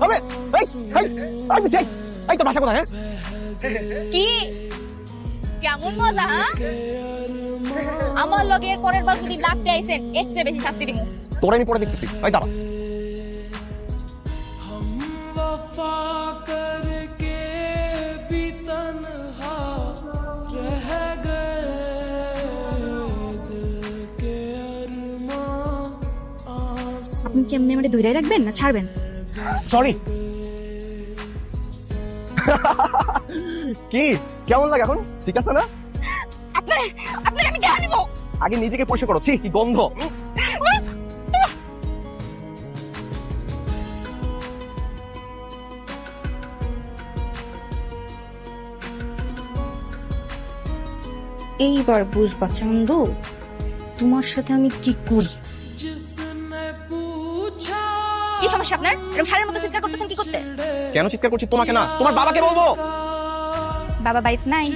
হবে। এই এই এই তো বাসা কোথায় হ্যাঁ? কি? কেমন মজা হ্যাঁ? আমার লগে পরের বার যদি লাগতে আইছেন চেয়ে বেশি শাস্তি দিব। তোরা আমি পরে দেখতেছি। এই দাঁড়া। আপনি কি এমনি আমারে ধইরাই রাখবেন না ছাড়বেন? সরি কি? কেমন লাগে এখন? ঠিক আছে না? আপনার আপনার আমি কেন নিব? আগে নিজেকে পরিষ্কার করো। ছি কি গন্ধ। এইবার বুঝবা চান্দু তোমার সাথে আমি কি করি? কি সমস্যা আপনার? এরকম সারের মতো চিৎকার করতেছেন কি করতে? কেন চিৎকার করছি তোমাকে না? তোমার বাবাকে বলব। বাবা বাড়িতে নাই।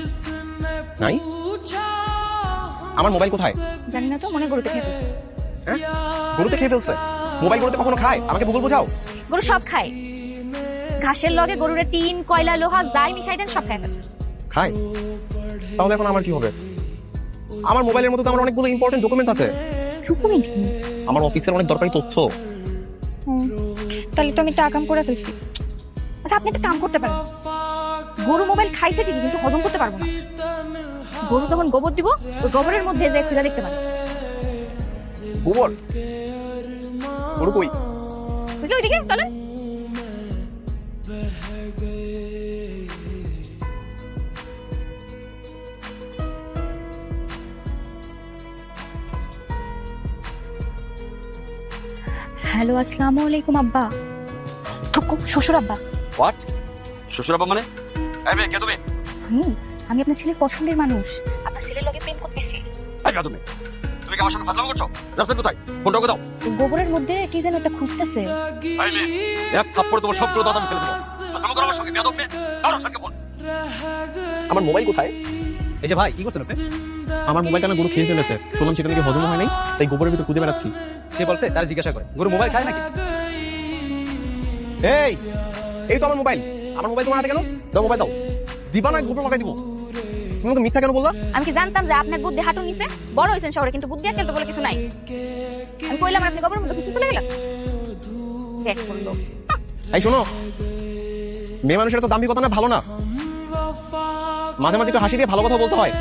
নাই? আমার মোবাইল কোথায়? জানি না তো মনে গরুতে খেয়ে ফেলছে। হ্যাঁ? গরুতে খেয়ে ফেলছে? মোবাইল গরুতে কখনো খায়? আমাকে ভুল বোঝাও। গরু সব খায়। ঘাসের লগে গরুরে টিন কয়লা লোহা যাই মিশাই দেন সব খায়। ফেলে। খায়? তাহলে এখন আমার কি হবে? আমার মোবাইলের মধ্যে তো আমার অনেকগুলো ইম্পর্টেন্ট ডকুমেন্ট আছে। ডকুমেন্ট আমার অফিসের অনেক দরকারি তথ্য। তাহলে তো আমি একটা করে ফেলছি। আচ্ছা আপনি একটা কাম করতে পারেন। গরু মোবাইল খাইছে ঠিকই কিন্তু হজম করতে পারব না। গরু যখন গোবর দিব ওই গোবরের মধ্যে যে খুঁজে দেখতে পারে গোবর? গরু কই? বুঝলি ওইদিকে চলেন। হ্যালো আসসালামু আলাইকুম আব্বা। থুকু শ্বশুর আব্বা। হোয়াট শ্বশুরাবা মানে? এই মেয়ে কে তুমি? আমি? আমি আপনার ছেলের পছন্দের মানুষ। আপনার ছেলের লগে প্রেম করতেছি। এই কে তুমি? তুমি কি আমার সঙ্গে ফাজলামো করছ? রাস্তা কোথায়? ফোনটা দাও। গোবরের মধ্যে কি যেন একটা খুঁজতেছে। এই মেয়ে এক থাপ্পড়ে তোমার সবগুলো দাঁত আমি ফেলে দেবো। ফাজলামো করো আমার সঙ্গে বেয়াদব মেয়ে। দাও সঙ্গে ফোন আমার মোবাইল কোথায়? এই যে ভাই কি করছেন আপনি? আমার মোবাইলটা না গরু খেয়ে ফেলেছে? শুনলাম সেটা নাকি হজম হয় নাই তাই গোবরের ভিতর খুঁজে বেড়াচ্ছি। সে বলছে তার জিজ্ঞাসা করে গরু মোবাইল খায় নাকি? এই এই তো আমার মোবাইল। আমার মোবাইল তোমার হাতে কেন? দাও মোবাইল দাও। দিবা না গোবর লাগাই দিব। তুমি আমাকে মিথ্যা কেন বললা? আমি কি জানতাম যে আপনার বুদ্ধি হাঁটু নিছে বড় হয়েছেন শহরে কিন্তু বুদ্ধি আকেল তো বলে কিছু নাই। আমি কইলাম আপনি গোবরের মধ্যে খুঁজতে চলে গেলাম দেখ করল এই শোনো মেয়ে মানুষের তো দাম্ভিকতা না ভালো না। মাঝে মাঝে একটু হাসি দিয়ে ভালো কথা বলতে হয়।